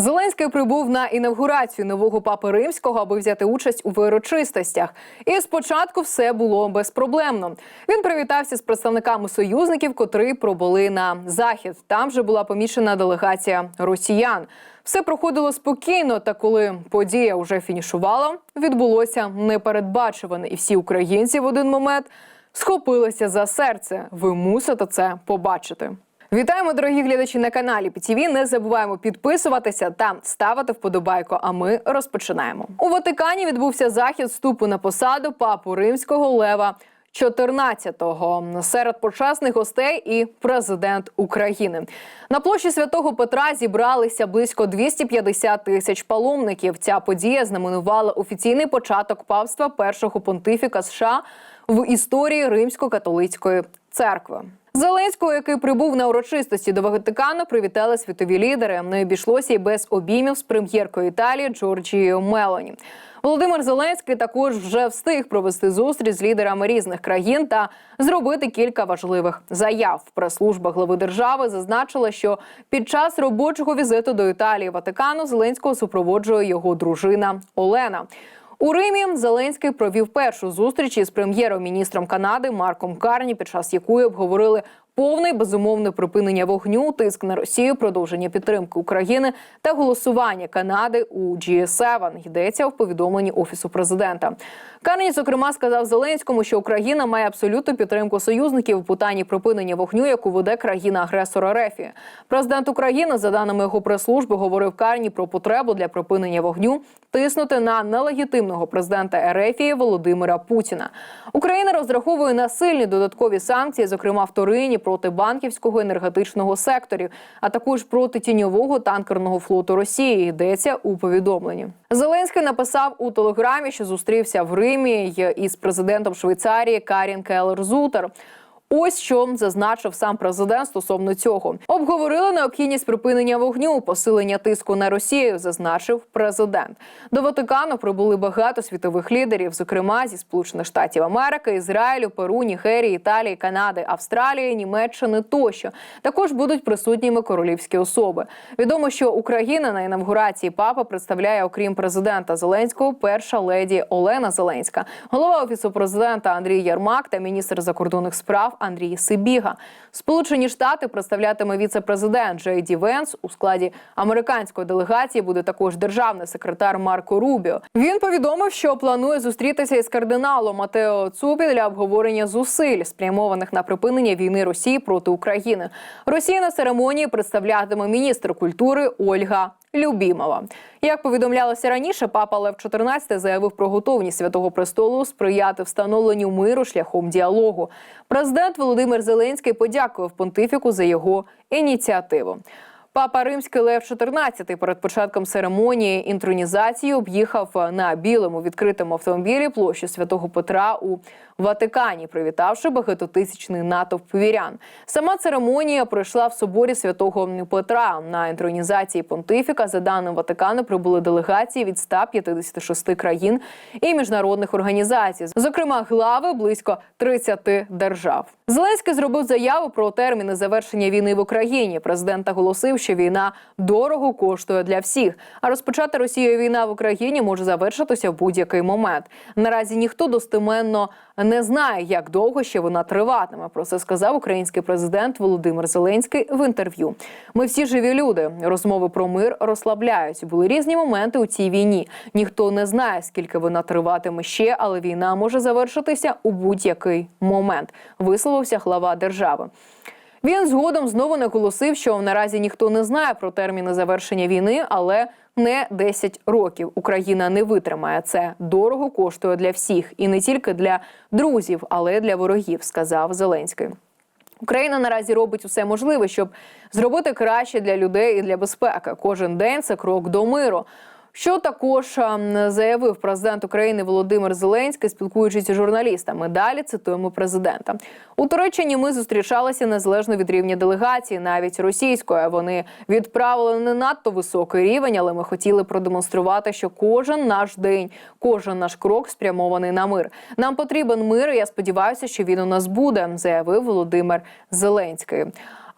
Зеленський прибув на інавгурацію нового папи римського, аби взяти участь у урочистостях. І спочатку все було безпроблемно. Він привітався з представниками союзників, котрі пробули на захід. Там же була помічена делегація росіян. Все проходило спокійно. Та коли подія вже фінішувала, відбулося непередбачуване, і всі українці в один момент схопилися за серце. Ви мусите це побачити. Вітаємо, дорогі глядачі на каналі ПТВ. Не забуваємо підписуватися та ставити вподобайку. А ми розпочинаємо. У Ватикані відбувся захід вступу на посаду папу римського Лева. 14-го серед почесних гостей і президент України на площі святого Петра зібралися близько 250 тисяч паломників. Ця подія знаменувала офіційний початок папства першого понтифіка США в історії римсько-католицької церкви. Зеленського, який прибув на урочистості до Ватикану, привітали світові лідери. Не обійшлося й без обіймів з прем'єркою Італії Джорджією Мелоні. Володимир Зеленський також вже встиг провести зустріч з лідерами різних країн та зробити кілька важливих заяв. Прес-служба глави держави зазначила, що під час робочого візиту до Італії Ватикану Зеленського супроводжує його дружина Олена. У Римі Зеленський провів першу зустріч із прем'єром-міністром Канади Марком Карні, під час якої обговорили повне безумовне припинення вогню, тиск на Росію, продовження підтримки України та голосування Канади у G7, Йдеться в повідомленні офісу президента. Карні, зокрема, сказав Зеленському, що Україна має абсолютну підтримку союзників у питанні припинення вогню, яку веде країна-агресора Рефі. Президент України, за даними його прес-служби, говорив Карні про потребу для припинення вогню тиснути на нелегітимного президента Ерефії Володимира Путіна. Україна розраховує на сильні додаткові санкції, зокрема в Торині, проти банківського енергетичного секторів, а також проти тіньового танкерного флоту Росії. Йдеться у повідомленні. Зеленський написав у телеграмі, що зустрівся в Римі із президентом Швейцарії Карін Келлер Зутер. Ось що зазначив сам президент стосовно цього. Обговорили необхідність припинення вогню, посилення тиску на Росію, зазначив президент. До Ватикану прибули багато світових лідерів, зокрема зі Сполучених Штатів Америки, Ізраїлю, Перу, Нігерії, Італії, Канади, Австралії, Німеччини тощо. Також будуть присутніми королівські особи. Відомо, що Україна на інавгурації папа представляє, окрім президента Зеленського, перша леді Олена Зеленська, голова офісу президента Андрій Ярмак та міністр закордонних справ Андрій Сибіга. Сполучені Штати представлятиме віце-президент Джей Ді Венс. У складі американської делегації буде також державний секретар Марко Рубіо. Він повідомив, що планує зустрітися із кардиналом Матео Цупі для обговорення зусиль, спрямованих на припинення війни Росії проти України. Росія на церемонії представлятиме міністр культури Ольга. Любімова, як повідомлялося раніше, папа Лев XIV заявив про готовність святого престолу сприяти встановленню миру шляхом діалогу. Президент Володимир Зеленський подякував понтифіку за його ініціативу. Папа Римський Лев XIV перед початком церемонії інтронізації об'їхав на білому відкритому автомобілі площу святого Петра у Ватикані, привітавши багатотисячний натовп вірян. Сама церемонія пройшла в соборі святого Петра. На інтронізації понтифіка, за даним Ватикану, прибули делегації від 156 країн і міжнародних організацій, зокрема глави близько 30 держав. Зеленський зробив заяву про терміни завершення війни в Україні. Президент оголосив, що війна дорого коштує для всіх. А розпочата Росією війна в Україні може завершитися в будь-який момент. Наразі ніхто достеменно не знає, як довго ще вона триватиме. Про це сказав український президент Володимир Зеленський в інтерв'ю. Ми всі живі люди. Розмови про мир розслабляють. Були різні моменти у цій війні. Ніхто не знає, скільки вона триватиме ще, але війна може завершитися у будь-який момент. Висловився глава держави. Він згодом знову наголосив, що наразі ніхто не знає про терміни завершення війни, але не 10 років. Україна не витримає це. Дорого коштує для всіх, і не тільки для друзів, але й для ворогів, сказав Зеленський. Україна наразі робить усе можливе, щоб зробити краще для людей і для безпеки. Кожен день це крок до миру. Що також ем, заявив президент України Володимир Зеленський, спілкуючись із журналістами. Далі цитуємо президента. У Туреччині ми зустрічалися незалежно від рівня делегації, навіть російської. Вони відправили не надто високий рівень, але ми хотіли продемонструвати, що кожен наш день, кожен наш крок спрямований на мир. Нам потрібен мир. і Я сподіваюся, що він у нас буде, заявив Володимир Зеленський.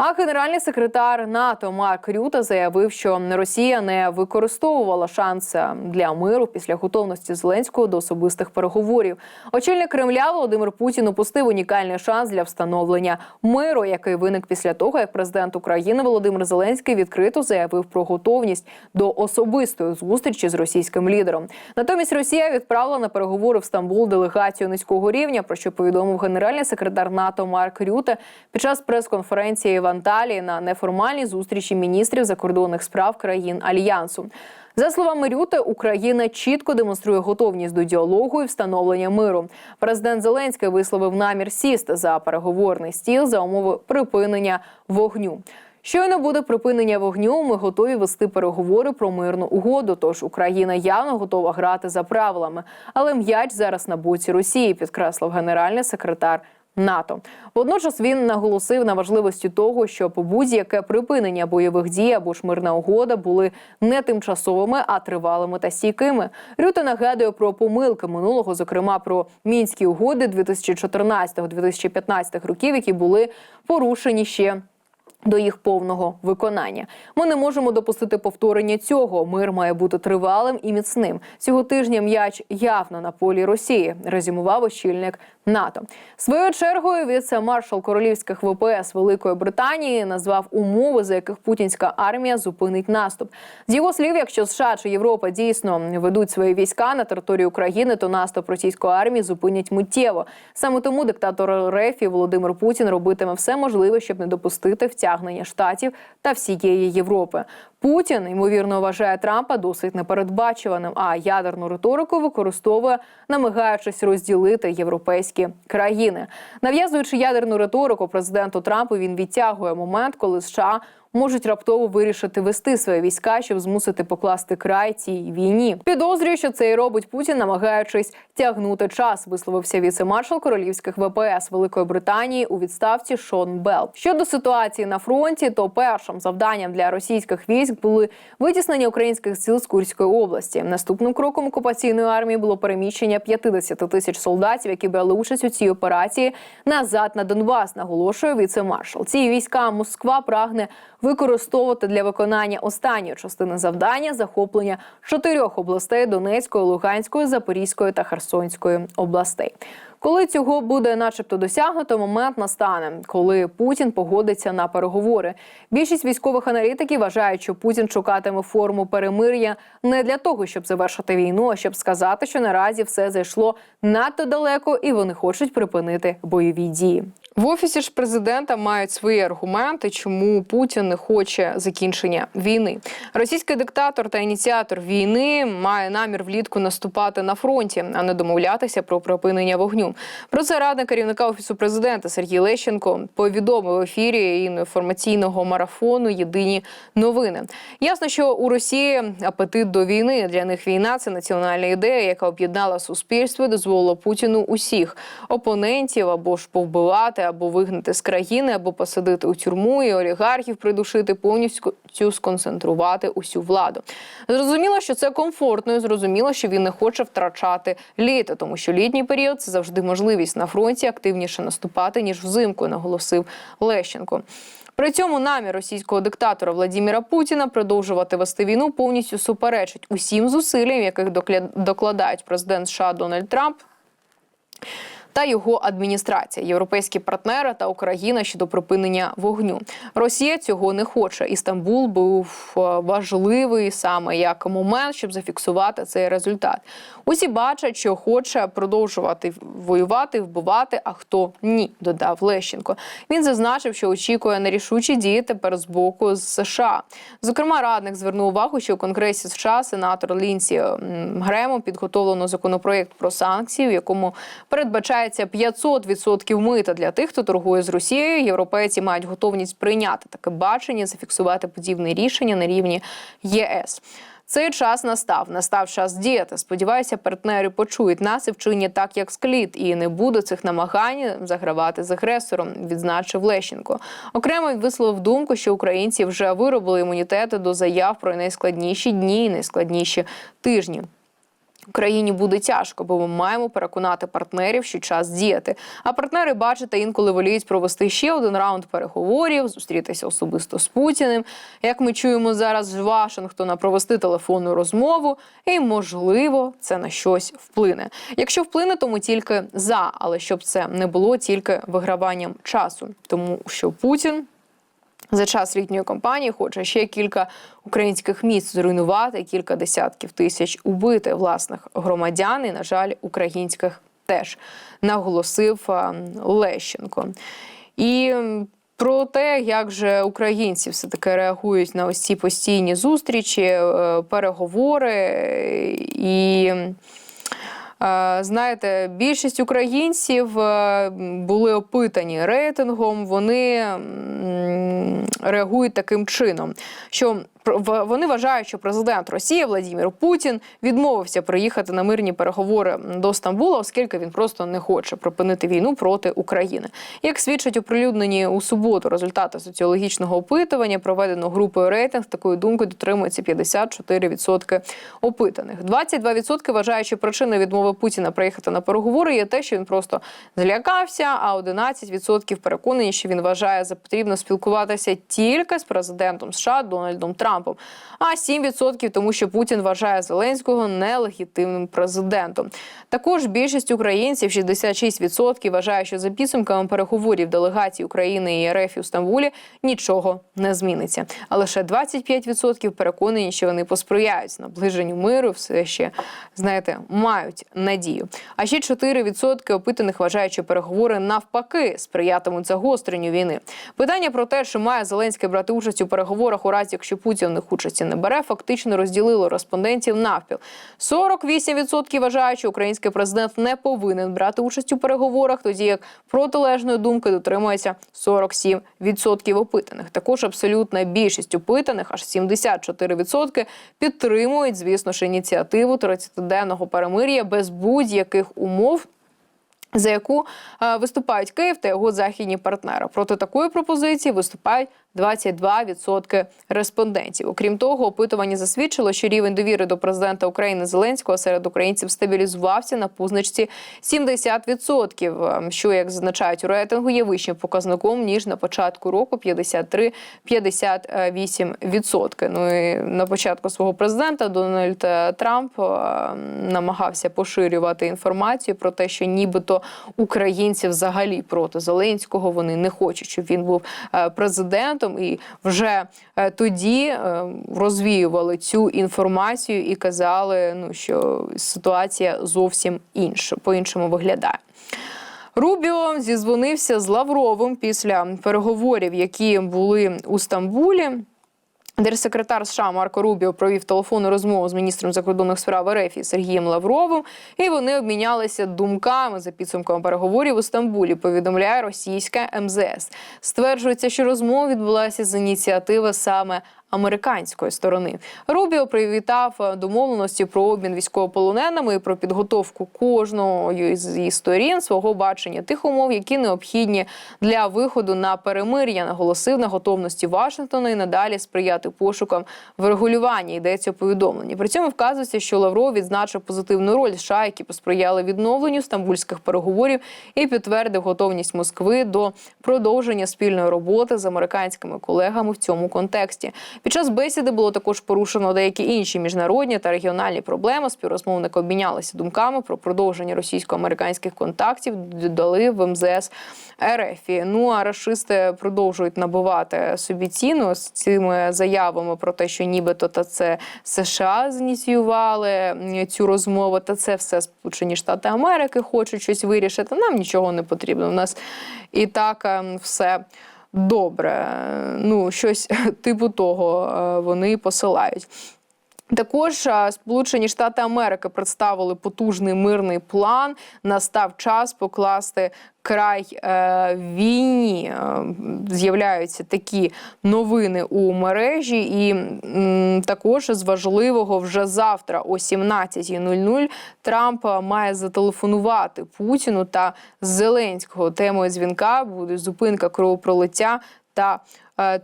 А генеральний секретар НАТО Марк Рюта заявив, що Росія не використовувала шанс для миру після готовності Зеленського до особистих переговорів. Очільник Кремля Володимир Путін упустив унікальний шанс для встановлення миру, який виник після того, як президент України Володимир Зеленський відкрито заявив про готовність до особистої зустрічі з російським лідером. Натомість Росія відправила на переговори в Стамбул делегацію низького рівня, про що повідомив генеральний секретар НАТО Марк Рюте під час прес-конференції в Анталії на неформальній зустрічі міністрів закордонних справ країн альянсу. За словами Рюте, Україна чітко демонструє готовність до діалогу і встановлення миру. Президент Зеленський висловив намір сісти за переговорний стіл за умови припинення вогню. Щойно буде припинення вогню. Ми готові вести переговори про мирну угоду. Тож Україна явно готова грати за правилами. Але м'яч зараз на боці Росії, підкреслив генеральний секретар. НАТО водночас він наголосив на важливості того, щоб будь-яке припинення бойових дій або ж мирна угода були не тимчасовими, а тривалими та стійкими. Рюте нагадує про помилки минулого, зокрема про мінські угоди 2014-2015 років, які були порушені ще. До їх повного виконання ми не можемо допустити повторення цього. Мир має бути тривалим і міцним. Цього тижня м'яч явно на полі Росії. Резюмував очільник НАТО. Своєю чергою віце-маршал королівських ВПС Великої Британії назвав умови, за яких путінська армія зупинить наступ. З його слів, якщо США чи Європа дійсно ведуть свої війська на територію України, то наступ російської армії зупинять миттєво. Саме тому диктатор РФ і Володимир Путін робитиме все можливе, щоб не допустити втягнення штатів та всієї Європи. Путін ймовірно вважає Трампа досить непередбачуваним, а ядерну риторику використовує, намагаючись розділити європейські країни. Нав'язуючи ядерну риторику президенту Трампу, він відтягує момент, коли США можуть раптово вирішити вести свої війська, щоб змусити покласти край цій війні. Підозрюю, що це і робить Путін, намагаючись тягнути час. Висловився віце-маршал королівських ВПС Великої Британії у відставці Шон Белл. Щодо ситуації на фронті, то першим завданням для російських військ були витіснення українських сил з Курської області. Наступним кроком окупаційної армії було переміщення 50 тисяч солдатів, які брали участь у цій операції назад на Донбас. Наголошує віце-маршал. Ці війська Москва прагне використовувати для виконання останньої частини завдання захоплення чотирьох областей Донецької, Луганської, Запорізької та Херсонської областей. Коли цього буде, начебто, досягнуто, момент настане, коли Путін погодиться на переговори. Більшість військових аналітиків вважають, що Путін шукатиме форму перемир'я не для того, щоб завершити війну, а щоб сказати, що наразі все зайшло надто далеко, і вони хочуть припинити бойові дії. В офісі ж президента мають свої аргументи, чому Путін не хоче закінчення війни. Російський диктатор та ініціатор війни має намір влітку наступати на фронті, а не домовлятися про припинення вогню. Про це радник керівника офісу президента Сергій Лещенко повідомив в ефірі інформаційного марафону Єдині новини. Ясно, що у Росії апетит до війни для них війна це національна ідея, яка об'єднала суспільство, і дозволила Путіну усіх опонентів або ж повбивати, або вигнати з країни, або посадити у тюрму і олігархів придушити повністю сконцентрувати усю владу. Зрозуміло, що це комфортно, і зрозуміло, що він не хоче втрачати літо, тому що літній період це завжди можливість на фронті активніше наступати ніж взимку, наголосив Лещенко. При цьому намір російського диктатора Владіміра Путіна продовжувати вести війну повністю суперечить усім зусиллям, яких докладають президент США Дональд Трамп та його адміністрація, європейські партнери та Україна щодо припинення вогню. Росія цього не хоче. І Стамбул був е, важливий саме як момент, щоб зафіксувати цей результат. Усі бачать, що хоче продовжувати воювати, вбивати. А хто ні, додав Лещенко. Він зазначив, що очікує на рішучі дії тепер з боку з США. Зокрема, радник звернув увагу, що у Конгресі США сенатор Лінсі Гремо підготовлено законопроєкт про санкції, в якому передбачається 500% мита для тих, хто торгує з Росією. Європейці мають готовність прийняти таке бачення, зафіксувати подібне рішення на рівні ЄС. Цей час настав. Настав час діяти. Сподіваюся, партнери почують нас і вчинять так, як склід, і не буде цих намагань загравати з агресором. Відзначив Лещенко. Окремо висловив думку, що українці вже виробили імунітети до заяв про найскладніші дні і найскладніші тижні. Україні буде тяжко, бо ми маємо переконати партнерів, що час діяти. А партнери, бачите, інколи воліють провести ще один раунд переговорів, зустрітися особисто з Путіним. Як ми чуємо зараз з Вашингтона, провести телефонну розмову, і можливо це на щось вплине. Якщо вплине, то ми тільки за, але щоб це не було тільки виграванням часу, тому що Путін. За час літньої кампанії хоче ще кілька українських міст зруйнувати, кілька десятків тисяч убити власних громадян і, на жаль, українських теж наголосив Лещенко. І про те, як же українці все таки реагують на ось ці постійні зустрічі, е, переговори і. Е, Знаєте, більшість українців е, були опитані рейтингом. Вони реагують таким чином, що вони вважають, що президент Росії Владимир Путін відмовився приїхати на мирні переговори до Стамбула, оскільки він просто не хоче припинити війну проти України. Як свідчать оприлюднені у суботу результати соціологічного опитування, проведеного групою рейтинг, такої думки дотримується 54% опитаних. 22% вважають, що причиною відмови Путіна приїхати на переговори є те, що він просто злякався. А 11% переконані, що він вважає за потрібно спілкуватися тільки з президентом США Дональдом Трампом. А 7% тому, що Путін вважає Зеленського нелегітимним президентом. Також більшість українців, 66%, вважає, що за підсумками переговорів делегації України і РФ у Стамбулі нічого не зміниться. А лише 25% переконані, що вони посприяють наближенню миру, все ще знаєте, мають надію. А ще 4% опитаних вважають, що переговори навпаки сприятимуть загостренню війни. Питання про те, чи має Зеленський брати участь у переговорах у разі, якщо Путін в них участі не бере, фактично розділило респондентів навпіл. 48% вважають, що український президент не повинен брати участь у переговорах, тоді як протилежної думки дотримується 47% опитаних. Також абсолютна більшість опитаних, аж 74%, підтримують, звісно ж, ініціативу 30-денного перемир'я без будь-яких умов. За яку е, виступають Київ та його західні партнери проти такої пропозиції виступають 22% респондентів. Окрім того, опитування засвідчило, що рівень довіри до президента України Зеленського серед українців стабілізувався на позначці 70%, е, що, як зазначають у рейтингу, є вищим показником ніж на початку року 53-58%. Ну і на початку свого президента Дональд е, Трамп е, намагався поширювати інформацію про те, що нібито українці взагалі проти Зеленського вони не хочуть, щоб він був е, президентом, і вже е, тоді е, розвіювали цю інформацію і казали, ну що ситуація зовсім інша, по-іншому виглядає. Рубіо зізвонився з Лавровим після переговорів, які були у Стамбулі. Держсекретар США Марко Рубіо провів телефонну розмову з міністром закордонних справ РФ Сергієм Лавровим, і вони обмінялися думками за підсумками переговорів у Стамбулі. Повідомляє російська МЗС. Стверджується, що розмова відбулася з ініціативи саме американської сторони. Рубіо привітав е, домовленості про обмін військовополоненими і про підготовку кожного з її сторін свого бачення тих умов, які необхідні для виходу на перемир'я. Наголосив на готовності Вашингтона і надалі сприяти пошукам врегулювання. Йдеться у. При цьому вказується, що Лавров відзначив позитивну роль США, які посприяли відновленню стамбульських переговорів, і підтвердив готовність Москви до продовження спільної роботи з американськими колегами в цьому контексті. Під час бесіди було також порушено деякі інші міжнародні та регіональні проблеми. Співрозмовники обмінялися думками про продовження російсько-американських контактів. Додали в МЗС РФ. Ну а рашисти продовжують набувати собі ціну з цими заявами про те, що нібито та це США зініціювали цю розмову, та це все Сполучені Штати Америки хочуть щось вирішити. Нам нічого не потрібно. У нас і так ем, все добре. Ну, щось типу того е, вони посилають. Також е, Сполучені Штати Америки представили потужний мирний план. Настав час покласти край е, війні. Е, З'являються такі новини у мережі, і також з важливого вже завтра о 17.00 Трамп має зателефонувати Путіну та Зеленського. Темою дзвінка буде зупинка кровопролиття та е,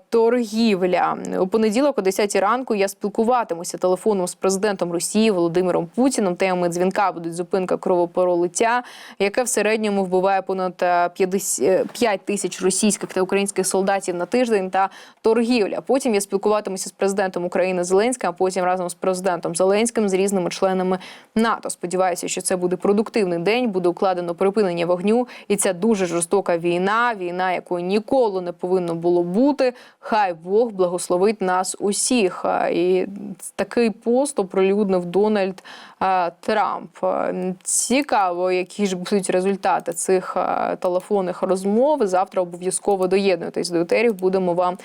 торгівля. У понеділок о 10 ранку я спілкуватимуся телефоном з президентом Росії Володимиром Путіним. Темами дзвінка будуть зупинка кровопролиття, яке в середньому вбиває понад е, 50 5 тисяч російських та українських солдатів на тиждень та торгівля. Потім я спілкуватимуся з президентом України Зеленським, а потім разом з президентом Зеленським з різними членами НАТО. Сподіваюся, що це буде продуктивний день. Буде укладено припинення вогню, і ця дуже жорстока війна, війна, якої ніколи не повинно було бути. Хай Бог благословить нас усіх. І такий пост оприлюднив Дональд Трамп. Цікаво, які ж будуть результати цих телефонних розмов. Завтра обов'язково доєднуйтесь до етерів. Будемо вам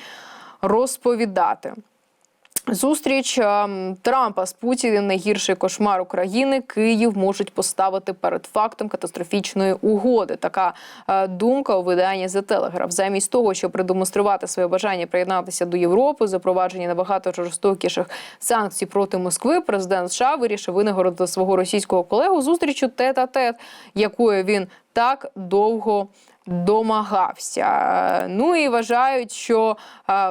розповідати. Зустріч ем, Трампа з Путіним найгірший кошмар України. Київ можуть поставити перед фактом катастрофічної угоди. Така е, думка у виданні The Telegraph. Замість того, щоб продемонструвати своє бажання приєднатися до Європи, запровадження набагато жорстокіших санкцій проти Москви, президент США вирішив винагородити свого російського колегу зустрічю тет-а-тет, якою він так довго домагався. Ну і вважають, що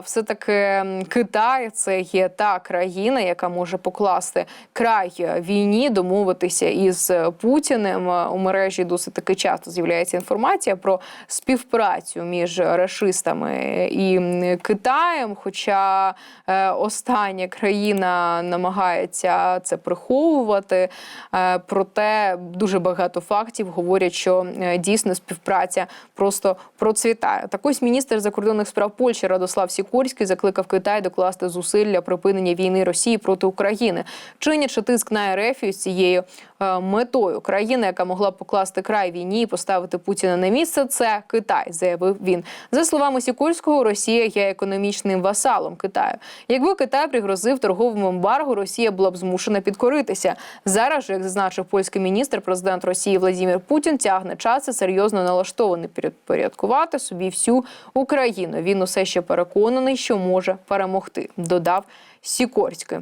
все-таки Китай це є та країна, яка може покласти край війні, домовитися із Путіним. У мережі досить таки часто з'являється інформація про співпрацю між рашистами і Китаєм. Хоча е, остання країна намагається це приховувати. Е, проте дуже багато фактів говорять, що е, дійсно співпраця просто процвітає. Так ось міністр закордонних справ Польщі Радослав Сікорський закликав Китай докласти зусиль для припинення війни Росії проти України, чинячи тиск на РФ із цією метою. Країна, яка могла покласти край війні і поставити Путіна на місце, це Китай, заявив він. За словами Сікорського, Росія є економічним васалом Китаю. Якби Китай пригрозив торговим ембарго, Росія була б змушена підкоритися. Зараз як зазначив польський міністр, президент Росії Владимир Путін тягне час і серйозно налаштований підпорядкувати собі всю Україну. Він усе ще переконаний, що може перемогти. Додав Сікорський.